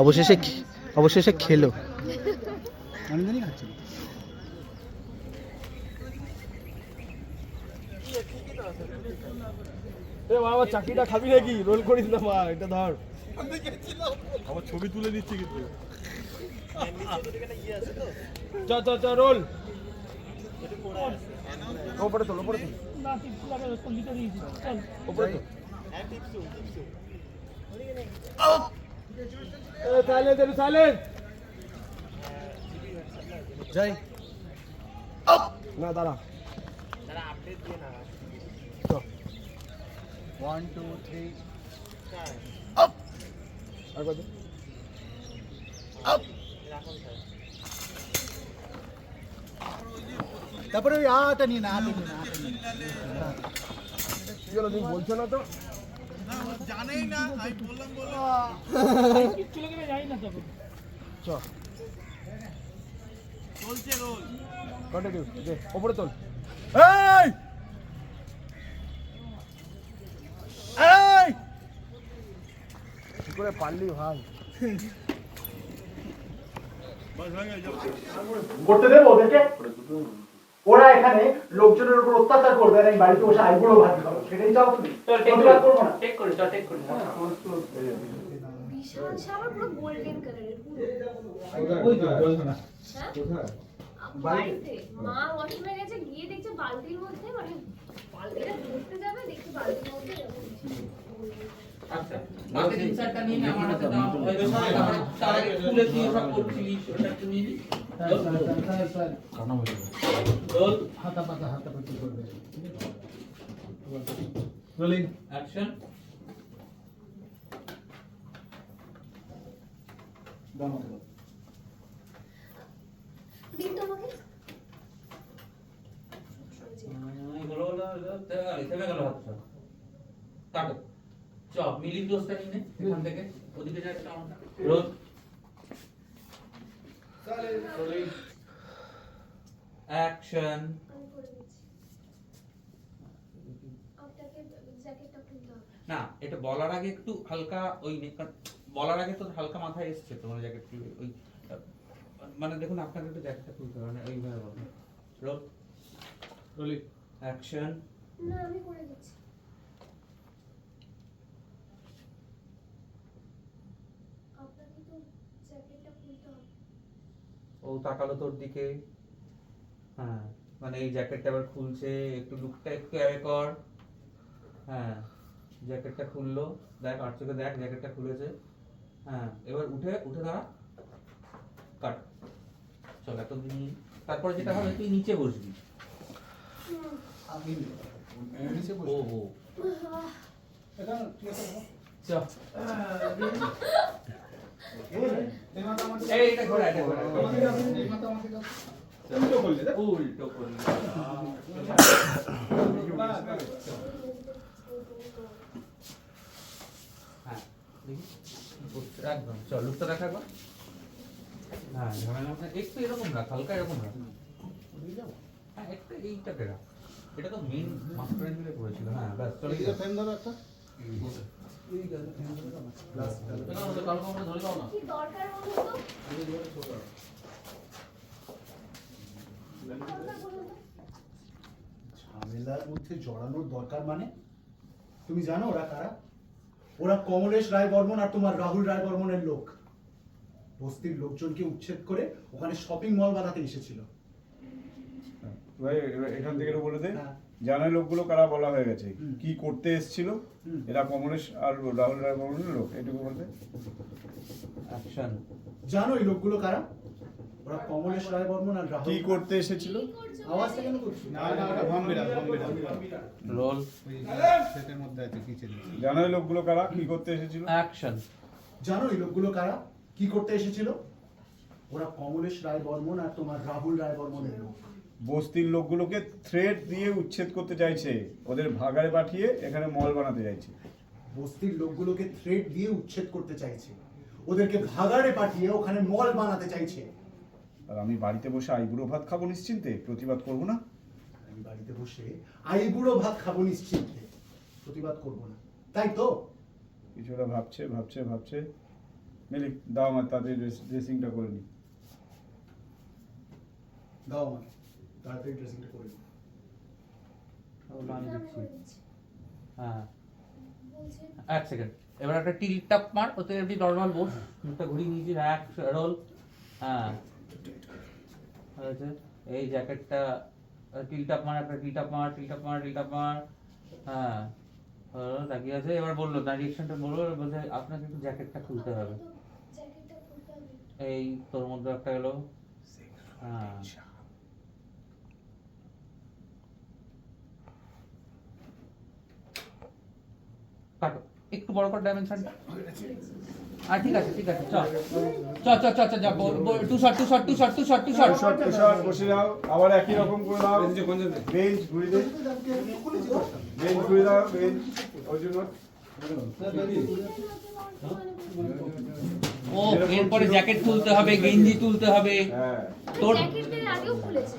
অবশেষে অবশেষে খেলো। চাকরিটা খাবি নাকি? রোল করিস না মা এটা ধর। আমার ছবি তুলে নিচ্ছি কিন্তু। চ চ চ রোল। ওপরে তোল ওপরে তোল। ওপরে তোল। সাইলেন্স এটু দাঁড়া। দাঁড়া আপডেট দিয়ে আর কত? তারপরে ওই আটা নিয়ে না আটা নিয়ে না কি হলো তুমি বলছো না তো? জানেই না আমি বললাম বলো কিচ্ছু লোকে যাই না তখন চ। চলছে রোল। কন্টিনিউ দে ওপরে তোল। এই! করে পারলি ভাই। করতে দেবো ওদেরকে? ওরা এখানে লোকজনের উপর অত্যাচার করবে আর বাড়িতে বসে আইগুলো ভাত খাব। সেটাই চাও তুমি? প্রতিবাদ করব না? বিশাল শাওয়ার পুরো গোল্ডেন কালারের হ্যাঁ? বাড়িতে? মা ওয়াশরুমে গেছে গিয়ে দেখছে বালতির মধ্যে মানে বালতিটা ধরতে যাবে দেখছে বালতির মধ্যে আচ্ছা। বাকি ইনসার্টটা নিয়ে আমার হাতে দাও। তারপরে তার আগে খুলে তুই ওসব করছিলি ওটা একটু নিয়ে নি। রোল হাতাপাতা হাতাপাতি করবে। Rolling action. দিন তো হলো হলো থেমে থেমে গেল হাতটা। মিলি দোস্তা নিয়ে নে এখান থেকে? ওদিকে রোল অ্যাকশন না এটা বলার আগে একটু হালকা ওই বলার আগে তো হালকা মাথায় এসছে তোমার জ্যাকেট ওই মানে দেখুন আপনাকে একটু জ্যাকেটটা খুলতে হবে মানে ওইভাবে বলুন রোল রোলিং অ্যাকশন না আমি করে দিচ্ছি আপনাকে তো জ্যাকেটটা খুলতে হবে ও তাকালো তোর দিকে? হ্যাঁ। মানে এই জ্যাকেটটা আবার খুলছে একটু লুকটা একটু অ্যাওয়ে কর। হ্যাঁ জ্যাকেটটা খুললো। দেখ আর চোখে দেখ জ্যাকেটটা খুলেছে। হ্যাঁ এবার উঠে উঠে দাঁড়া। কাট। চল এত দিন তারপরে যেটা হবে তুই নিচে বসবি। ও উল্টো করলি উল্টো করলি হ্যাঁ একদম চল লুকটা একবার হ্যাঁ একটু এরকম রাখ, হালকা এরকম রাখ। হ্যাঁ একটু এইটাকে রাখ। এটা তো মেন মাস্টারের মিলে করেছিল হ্যাঁ ব্যাস, চলে ফ্রেম ধরো একটা ঝামেলার মধ্যে জড়ানোর দরকার মানে? তুমি জানো ওরা কারা? ওরা কমলেশ রায় বর্মন আর তোমার রাহুল রায় বর্মনের লোক। বস্তির লোকজনকে উচ্ছেদ করে ওখানে শপিং মল বানাতে এসেছিল। ভাই এবার এখান থেকে বলে দে। হ্যাঁ। জানা লোকগুলো কারা বলা হয়ে গেছে। কি করতে এসেছিল। এরা কমলেশ আর রাহুল রায় বর্মনের লোক। এটুকু বলতে অ্যাকশন জানো এই লোকগুলো কারা? ওরা কমলেশ রায় বর্মন আর রাহুল কি করতে এসেছিল? কি আওয়াজটা কেন করছ। না না ওটা রোল। সেটের মধ্যে আছে কিচেন জানা এই লোকগুলো কারা? কি করতে এসেছিল? অ্যাকশন জানো এই লোকগুলো কারা? কি করতে এসেছিল? ওরা কমলেশ রায় বর্মন আর তোমার রাহুল রায় বর্মনের লোক। বস্তির লোকগুলোকে থ্রেড দিয়ে উচ্ছেদ করতে চাইছে। ওদের ভাগাড়ে পাঠিয়ে এখানে মল বানাতে চাইছে। বস্তির লোকগুলোকে থ্রেড দিয়ে উচ্ছেদ করতে চাইছে। ওদেরকে ভাগাড়ে পাঠিয়ে ওখানে মল বানাতে চাইছে। আর আমি বাড়িতে বসে আইবুড়ো ভাত খাব নিশ্চিন্তে? প্রতিবাদ করব না? আমি বাড়িতে বসে আইবুড়ো ভাত খাব নিশ্চিন্তে। প্রতিবাদ করব না। তাই তো? কিছু ওরা ভাবছে ভাবছে ভাবছে। মিলি দাও আমার তাদের ড্রেসিংটা করে নি। দাও আমাকে। তাড়াতাড়ি ড্রেসিংটা করে। হ্যাঁ। এক সেকেন্ড এবার একটা টিল টাপ মার ওতে এমনি নর্মাল বস। মুখটা ঘুরিয়ে নিয়েছি এক রোল হ্যাঁ। এই জ্যাকেটটা টিল টাপ মার একটা টিল টাপ মার টিল টাপ মার টিল টাপ মার। হ্যাঁ। তাকিয়ে আছে। এবার বলল তার রিয়েকশনটা বলল বলছে আপনাকে একটু জ্যাকেটটা খুলতে হবে। জ্যাকেটটা খুলতে হবে। এই তোর মধ্যে একটা এলো হ্যাঁ। কাটো। একটু বড় কর ডাইমেনশনটা আর ঠিক আছে ঠিক আছে চল। চল চল চল two shot two shot two shot two shot two shot short short বসে দাও আবার একই রকম করে দাও। বেঞ্চ ঘুরিয়ে দে। বেঞ্চ ঘুরিয়ে দাও বেঞ্চ। অর্জুন ও এরপরে জ্যাকেট তুলতে হবে গেঞ্জি তুলতে হবে। হ্যাঁ। তোর জ্যাকেটের আগেও খুলেছে।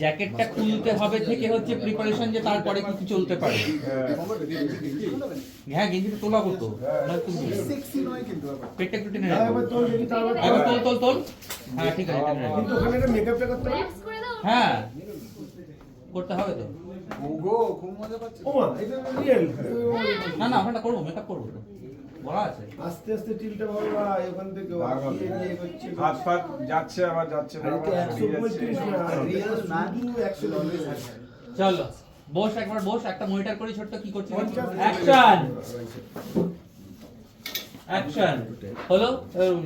জ্যাকেটটা খুলতে হবে থেকে হচ্ছে প্রিপারেশন যে তারপরে কিছু চলতে পারে। হ্যাঁ হ্যাঁ গেঞ্জিটা তোলা হতো না তুমি সেক্সি নয় কিন্তু ব্যাপারটা। পেটটা একটু টেনে রাখো। একবার তোল তোল তোল। হ্যাঁ ঠিক আছে। হ্যাঁ করতে হবে তো। না না ওখানটা করব মেকআপ করব তো। বলা আছে? আস্তে আস্তে টিলটা ভালো ওখান থেকে হাত ফাত যাচ্ছে আবার যাচ্ছে না। চলো। বস একবার বস একটা মনিটর করি ছোট্ট কি করছিস অ্যাকশন অ্যাকশন হলো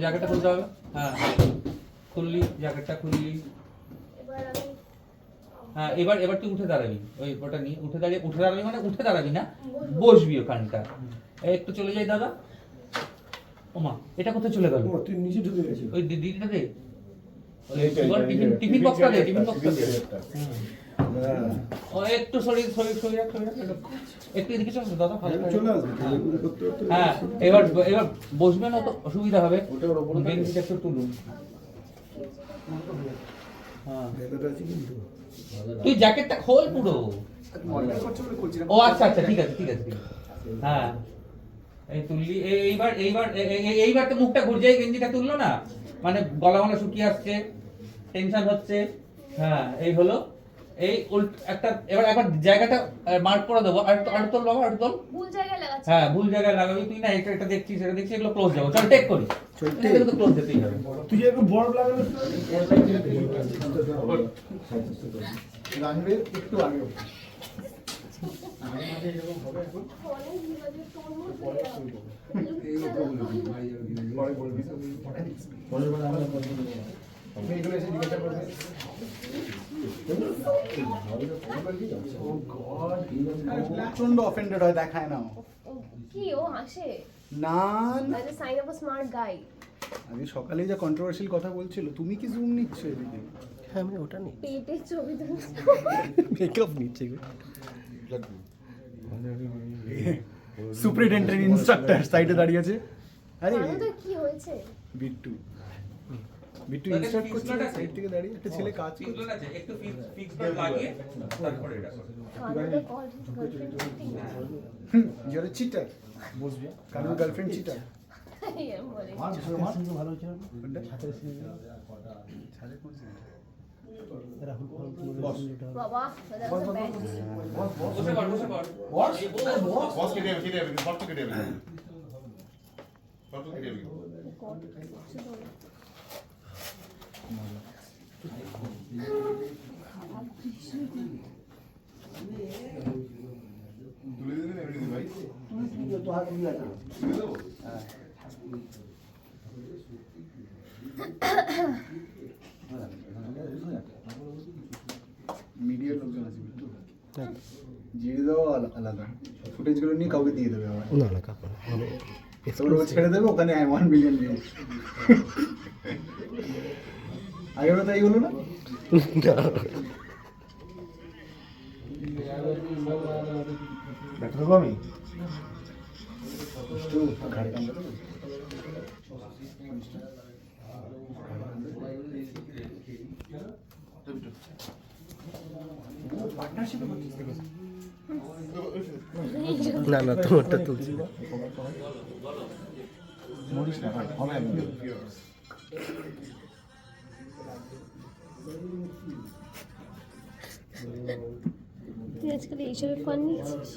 জ্যাকেটটা খুলতে হবে। হ্যাঁ খুললি জ্যাকেটটা খুললি। হ্যাঁ এবার এবার তুই উঠে দাঁড়াবি। ওই ওটা নিয়ে উঠে দাঁড়িয়ে উঠে দাঁড়াবি মানে উঠে দাঁড়াবি না বসবি ওখানটা। একটু চলে যাই দাদা। ওমা এটা কোথায় চলে গেল? ও, তুই নিচে ঢুকে গেছিস ওই দিদিটা দে টিফিন বক্সটা দে টিফিন টিফিন বক্সটা দে। একটু। এদিকে চল দাদা ভালো চলে আসবে হ্যাঁ এবার এবার বসবেন অত অসুবিধা হবে। বেঞ্চিটা একটু তুলুন। হ্যাঁ। ভেতরে আছে কিন্তু। তুই জ্যাকেটটা খোল পুরো। ও আচ্ছা আচ্ছা ঠিক আছে ঠিক আছে। হ্যাঁ। এই তুললি এইবার এইবার এইবার তো মুখটা ঘুরছে এই গেঞ্জিটা তুললো না মানে গলা গলা শুকিয়ে আসছে টেনশন হচ্ছে হ্যাঁ এই হলো এই একটা এবার একবার জায়গাটা মার্ক করে দেবো আর আর তোল বাবা আর তোল ভুল জায়গায় লাগাচ্ছি। হ্যাঁ ভুল জায়গায় লাগাবি তুই না এটা এটা দেখছিস এটা দেখছিস এগুলো ক্লোজ যাব চল টেক করি এটা তো ক্লোজ যেতেই হবে তুই যে একটু বরফ লাগানো রানওয়ে একটু আগে প্রচণ্ড অফেন্ডেড হয় দেখায় না কি ও হাসে? না সাইন অফ স্মার্ট গাই আজকে সকালে যা কন্ট্রোভার্সিয়াল কথা বলছিল তুমি কি জুম নিচ্ছ এদিকে? হ্যাঁ আমি ওটা নিই পেটে ছবি তুলছে। মেকআপ নিচ্ছে। সুপ্রিটেন্ডেন্ট ইনস্ট্রাক্টর সাইডে দাঁড়িয়ে আছে। আরে কি হয়েছে? বিট্টু। বিট্টু ইনস্ট্রাক্ট করছে সাইড থেকে দাঁড়িয়ে একটা ছেলে কাজ করছে। একটু ফিক্স লাগিয়ে তারপরে এটা করো। ফাদার কল গার্লফ্রেন্ড চিটার বসবে। কারণ গার্লফ্রেন্ড চিটার ভালো ছিল ছাড়ে কোন scene? রাহুল বাবা that was a bad decision. বসে পড় বসে পড় বস কেটে যাবে কেটে যাবে ফটো কেটে যাবে ফটো কেটে যাবে God, বসে পড়ো। তুলে দিবেন এমনি ভাই মিডিয়ার জিড়ে দেওয়া আলাদা। ফুটেজগুলো নিয়ে কাউকে দিয়ে দেবে আবার না না কাকা মানে তারপরে ও ছেড়ে ওয়ান মিলিয়ন ভিউজ আগের বার না? না না তোমারটা তুলছি মরিস না। তুই আজকাল এইসবে ফান নিচ্ছিস?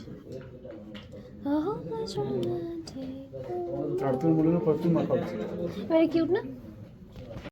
আর তুমি বলে না মাখা উচিত মানে কিউট না?